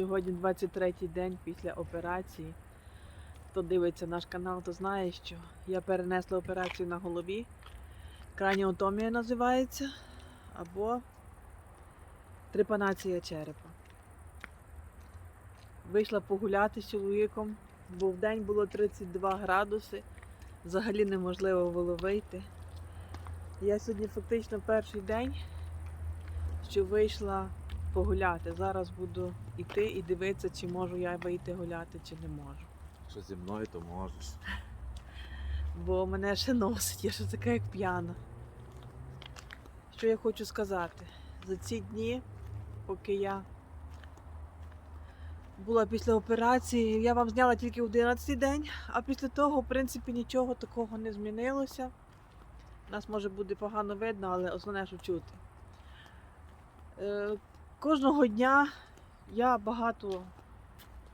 Сьогодні 23-й день після операції. Хто дивиться наш канал, то знає, що я перенесла операцію на голові. Краніотомія називається. Або трепанація черепа. Вийшла погуляти з чоловіком, бо в день було 32 градуси. Взагалі неможливо було вийти. Я сьогодні фактично перший день, що вийшла погуляти. Зараз буду йти і дивитися, чи можу я вийти гуляти, чи не можу. Що зі мною, то можеш. Бо мене ще носить, я ще така як п'яна. Що я хочу сказати? За ці дні, поки я була після операції, я вам зняла тільки 11 день, а після того, в принципі, нічого такого не змінилося. Нас може буде погано видно, але основне, що чути. Кожного дня я багато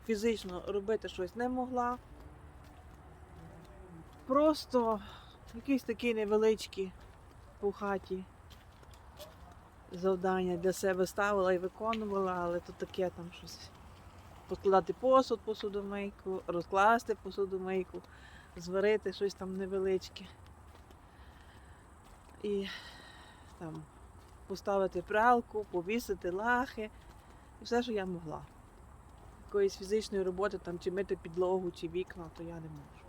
фізично робити щось не могла. Просто якісь такі невеличкі по хаті завдання для себе ставила і виконувала, але то таке там щось. Поскладати посуд, посудомийку, розкласти посудомийку, зварити щось там невеличке. І там поставити пралку, повісити лахи. І все, що я могла. Якоїсь фізичної роботи, там, чи мити підлогу, чи вікна, то я не можу.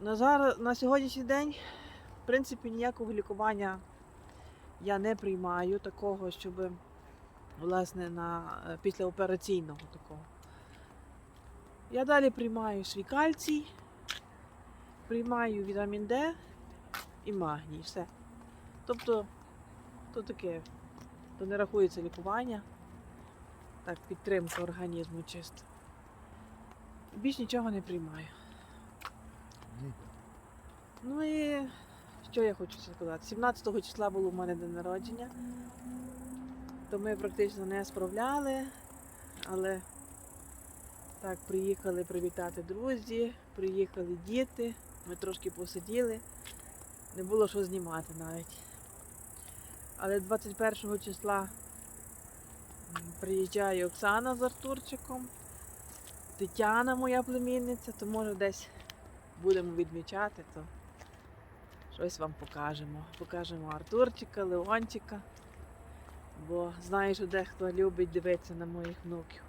На, зараз, на сьогоднішній день, в принципі, ніякого лікування я не приймаю такого, щоб власне на е, післяопераційного такого. Я далі приймаю свій кальцій, приймаю вітамін Д і магній, все. Тобто, то таке, то не рахується лікування, так, підтримка організму чисто. Більш нічого не приймаю. Ну і що я хочу сказати? 17 числа було в мене день народження, то ми практично не справляли, але так, приїхали привітати друзі, приїхали діти, ми трошки посиділи, не було що знімати навіть. Але 21 числа приїжджає Оксана з Артурчиком, Тетяна, моя племінниця, то може десь будемо відмічати, то щось вам покажемо. Покажемо Артурчика, Леончика. Бо знаю, що дехто любить дивитися на моїх внуків,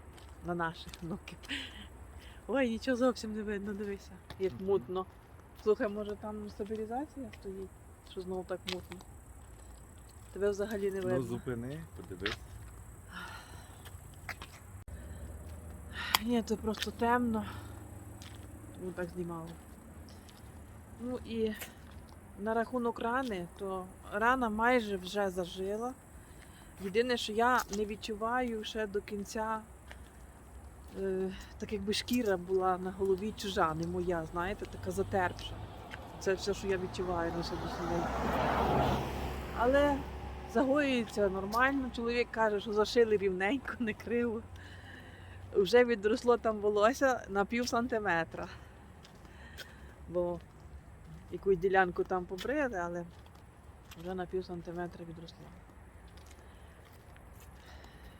на наших внуків. Ой, нічого зовсім не видно, дивися, як мутно. Слухай, може там стабілізація стоїть, що знову так мутно. Тебе взагалі не видно. Ну зупини, подивись. Ні, це просто темно. Тому так знімало. Ну і на рахунок рани, то рана майже вже зажила. Єдине, що я не відчуваю ще до кінця, е, так якби шкіра була на голові чужа, не моя, знаєте, така затерпша. Це все, що я відчуваю на сьогоднішній день. Але загоюється нормально. Чоловік каже, що зашили рівненько, не криво вже відросло там волосся на пів сантиметра. Бо якусь ділянку там побрили, але вже на пів сантиметра відросло.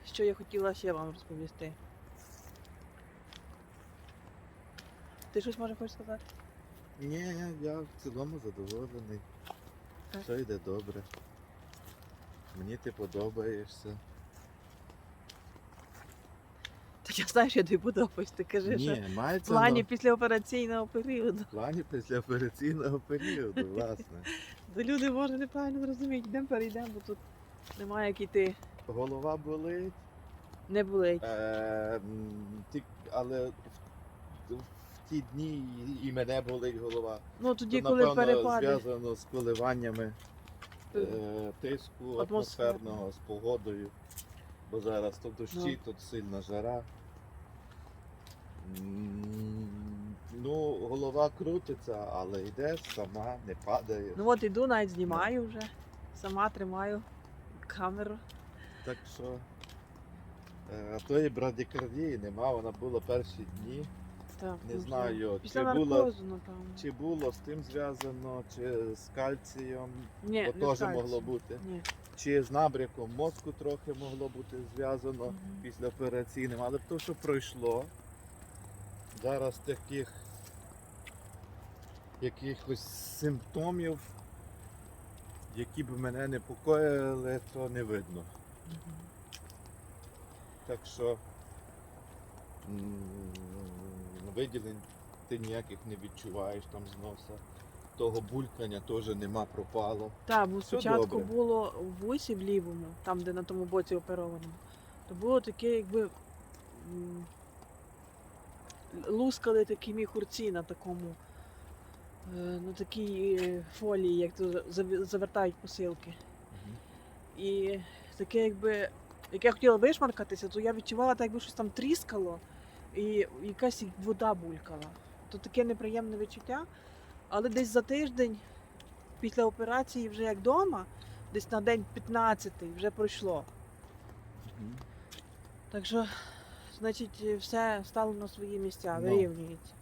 Що я хотіла ще вам розповісти? Ти щось може хочеш сказати? Ні, я в цілому задоволений. Так. Все йде добре. Мені ти подобаєшся. Так я знаю, що я тобі подобаюсь, ти кажи, що Ні, в мається плані на- післяопераційного періоду. в плані післяопераційного періоду, власне. То люди може неправильно зрозуміють, йдемо перейдемо, бо тут немає як іти. Голова болить, Не болить. е, м, ті- але в, в ті дні і- і мене болить голова. Ну тоді, То, коли напевно, перепади. зв'язано з коливаннями тиску Атмосферного. з погодою. Бо зараз то дощі, Ну. тут сильна жара. Ну, голова крутиться, але йде сама, не падає. Ну от іду, навіть знімаю вже. Сама тримаю камеру. Так що е, тої брадікардії нема, вона була перші дні. Так, Не ну, знаю, Після чи було- наркозу, напевно. Чи було з тим зв'язано, чи з кальцієм, Ні, бо теж з кальцієм. могло бути. Ні. чи з набряком мозку трохи могло бути зв'язано Мгм. після операційним, але то, що пройшло, зараз таких якихось симптомів, які б мене непокоїли, то не видно. Мгм. Так що виділень ти ніяких не відчуваєш там з носа. Того булькання теж нема, пропало. Так, бо Все спочатку добре. було в вусі в лівому, там, де на тому боці оперованому, то було таке, якби м, лускали такі міхурці на такому, е, на такій е, фолії, як то зав- завертають посилки. І таке, якби, як я хотіла вишмаркатися, то я відчувала, так, якби щось там тріскало, і якась вода булькала. То таке неприємне відчуття. Але десь за тиждень після операції, вже як вдома, десь на день 15 вже пройшло. Так що, значить, все стало на свої місця, Ну. вирівнюється.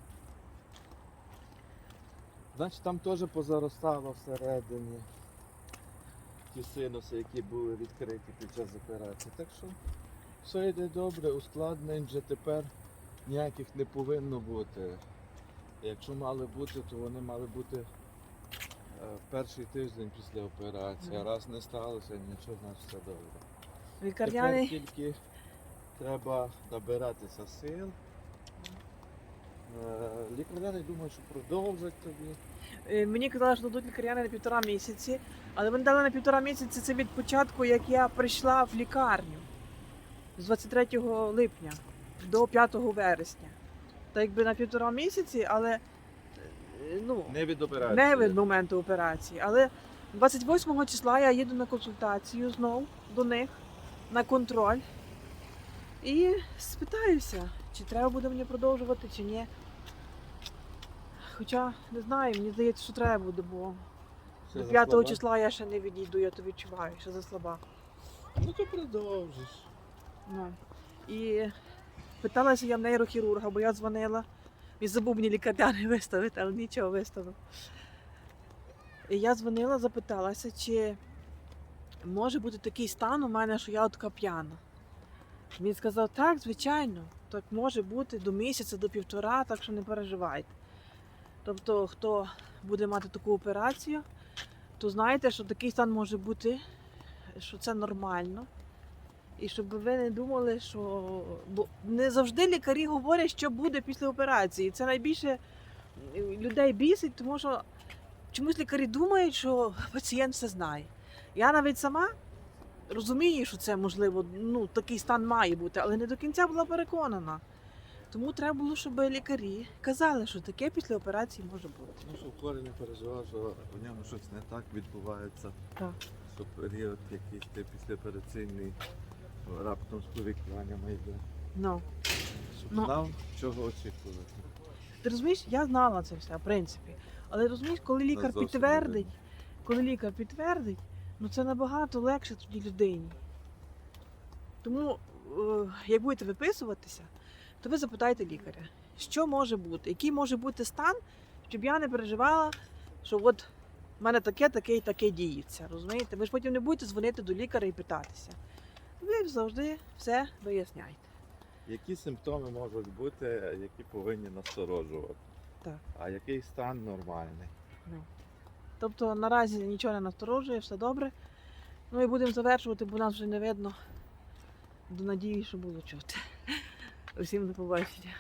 Значить, там теж позаростало всередині ті синуси, які були відкриті під час операції. Так що все йде добре, ускладнень вже тепер ніяких не повинно бути. Якщо мали бути, то вони мали бути е, перший тиждень після операції. А раз не сталося, нічого, значить все добре. Тепер тільки треба набиратися сил. Е, Лікарняний думаю, що продовжать тобі. Е, Мені казали, що дадуть лікарняни на півтора місяці, але вони дали на півтора місяці це від початку, як я прийшла в лікарню з 23 липня до 5 вересня. Так якби на півтора місяці, але е, ну, Не від операції. не від моменту операції. Але 28 числа я їду на консультацію знов до них на контроль і спитаюся, чи треба буде мені продовжувати, чи ні. Хоча не знаю, мені здається, що треба буде, бо Все до 5 слова? числа я ще не відійду, я то відчуваю, що за слаба. Ну то продовжиш. Ну. І питалася я в нейрохірурга, бо я дзвонила. Він забув мені лікарняний виставити, але нічого виставив. І я дзвонила, запиталася, чи може бути такий стан у мене, що я така п'яна. Він сказав, так, звичайно, так може бути до місяця, до півтора, так що не переживайте. Тобто, хто буде мати таку операцію, то знаєте, що такий стан може бути, що це нормально. І щоб ви не думали, що бо не завжди лікарі говорять, що буде після операції. Це найбільше людей бісить, тому що чомусь лікарі думають, що пацієнт все знає. Я навіть сама розумію, що це можливо, ну такий стан має бути, але не до кінця була переконана. Тому треба було, щоб лікарі казали, що таке після операції може бути. Ну, щоб хворий не переживав, що в ньому щось не так відбувається. Так. Що період якийсь післяопераційний раптом з повікуваннями йде. Ну. Ну. знав, чого очікувати. Ти розумієш, я знала це все, в принципі. Але розумієш, коли лікар зовсім підтвердить, людина. коли лікар підтвердить, ну це набагато легше тоді людині. Тому, е, як будете виписуватися, то ви запитайте лікаря, що може бути, який може бути стан, щоб я не переживала, що от в мене таке, таке і таке діється. Розумієте? Ви ж потім не будете дзвонити до лікаря і питатися. Ви завжди все виясняєте. Які симптоми можуть бути, які повинні насторожувати? Так. А який стан нормальний? Тобто наразі нічого не насторожує, все добре. Ну і будемо завершувати, бо нас вже не видно. До надії, що було чути. Усім до побачення.